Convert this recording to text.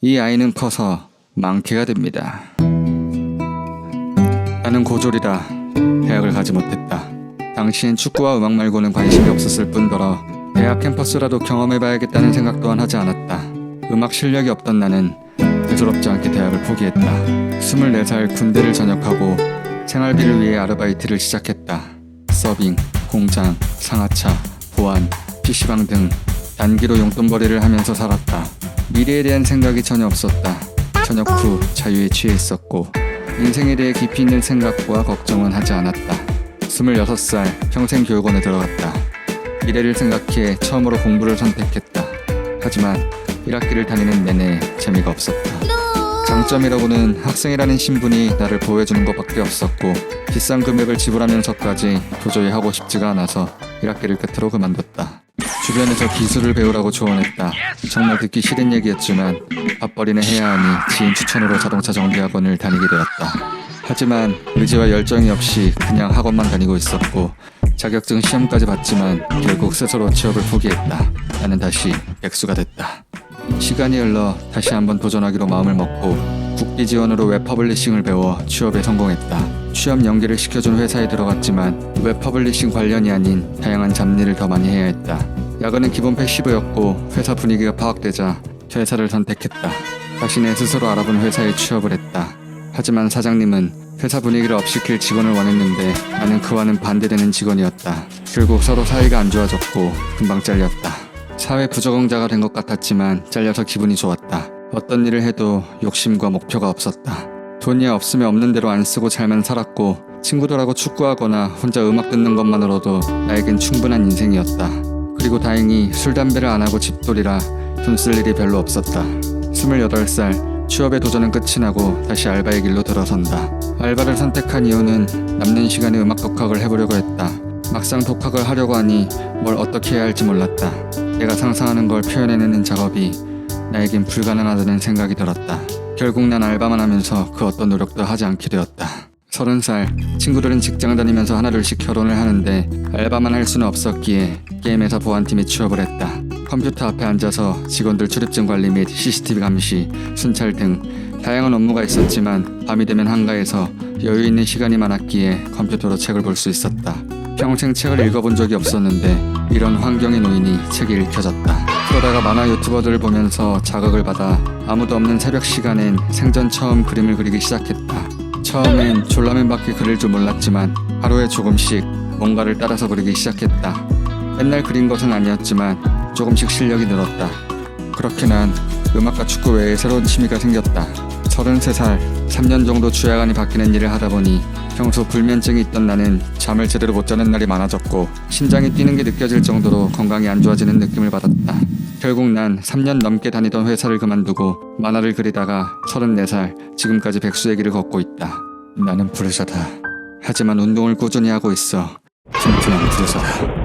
이 아이는 커서 망케가 됩니다. 나는 고졸이라 대학을 가지 못했다. 당시엔 축구와 음악 말고는 관심이 없었을 뿐더러 대학 캠퍼스라도 경험해봐야겠다는 생각 또한 하지 않았다. 음악 실력이 없던 나는 대수롭지 않게 대학을 포기했다. 24살 군대를 전역하고 생활비를 위해 아르바이트를 시작했다. 서빙, 공장, 상하차, 보안, PC방 등 단기로 용돈벌이를 하면서 살았다. 미래에 대한 생각이 전혀 없었다. 전역 후 자유에 취해 있었고 인생에 대해 깊이 있는 생각과 걱정은 하지 않았다. 26살 평생 교육원에 들어갔다. 미래를 생각해 처음으로 공부를 선택했다. 하지만 1학기를 다니는 내내 재미가 없었다. 장점이라고는 학생이라는 신분이 나를 보호해주는 것밖에 없었고 비싼 금액을 지불하면서까지 도저히 하고 싶지가 않아서 1학기를 끝으로 그만뒀다. 주변에서 기술을 배우라고 조언했다. 정말 듣기 싫은 얘기였지만 밥벌이는 해야 하니 지인 추천으로 자동차 정비학원을 다니게 되었다. 하지만 의지와 열정이 없이 그냥 학원만 다니고 있었고 자격증 시험까지 봤지만 결국 스스로 취업을 포기했다. 나는 다시 백수가 됐다. 시간이 흘러 다시 한번 도전하기로 마음을 먹고 국비 지원으로 웹 퍼블리싱을 배워 취업에 성공했다. 취업 연계를 시켜준 회사에 들어갔지만 웹 퍼블리싱 관련이 아닌 다양한 잡일을 더 많이 해야 했다. 야근은 기본 패시브였고 회사 분위기가 파악되자 퇴사를 선택했다. 내 스스로 알아본 회사에 취업을 했다. 하지만 사장님은 회사 분위기를 업시킬 직원을 원했는데 나는 그와는 반대되는 직원이었다. 결국 서로 사이가 안 좋아졌고 금방 잘렸다. 사회 부적응자가 된 것 같았지만 잘려서 기분이 좋았다. 어떤 일을 해도 욕심과 목표가 없었다. 돈이 없으면 없는 대로 안 쓰고 잘만 살았고 친구들하고 축구하거나 혼자 음악 듣는 것만으로도 나에겐 충분한 인생이었다. 그리고 다행히 술 담배를 안 하고 집돌이라 돈 쓸 일이 별로 없었다. 28살 취업의 도전은 끝이 나고 다시 알바의 길로 들어선다. 알바를 선택한 이유는 남는 시간에 음악 독학을 해보려고 했다. 막상 독학을 하려고 하니 뭘 어떻게 해야 할지 몰랐다. 내가 상상하는 걸 표현해내는 작업이 나에겐 불가능하다는 생각이 들었다. 결국 난 알바만 하면서 그 어떤 노력도 하지 않게 되었다. 서른 살 친구들은 직장 다니면서 하나둘씩 결혼을 하는데 알바만 할 수는 없었기에 게임회사 보안팀에 취업을 했다. 컴퓨터 앞에 앉아서 직원들 출입증 관리 및 CCTV 감시, 순찰 등 다양한 업무가 있었지만 밤이 되면 한가해서 여유 있는 시간이 많았기에 컴퓨터로 책을 볼 수 있었다. 평생 책을 읽어본 적이 없었는데 이런 환경에 놓이니 책이 읽혀졌다. 그러다가 만화 유튜버들을 보면서 자극을 받아 아무도 없는 새벽 시간엔 생전 처음 그림을 그리기 시작했다. 처음엔 졸라맨밖에 그릴 줄 몰랐지만 하루에 조금씩 뭔가를 따라서 그리기 시작했다. 맨날 그린 것은 아니었지만 조금씩 실력이 늘었다. 그렇게 난 음악과 축구 외에 새로운 취미가 생겼다. 33살, 3년 정도 주야간이 바뀌는 일을 하다 보니 평소 불면증이 있던 나는 잠을 제대로 못 자는 날이 많아졌고 심장이 뛰는 게 느껴질 정도로 건강이 안 좋아지는 느낌을 받았다. 결국 난 3년 넘게 다니던 회사를 그만두고 만화를 그리다가 34살, 지금까지 백수의 길을 걷고 있다. 나는 부르셔다. 하지만 운동을 꾸준히 하고 있어. 튼튼한 부르셔다.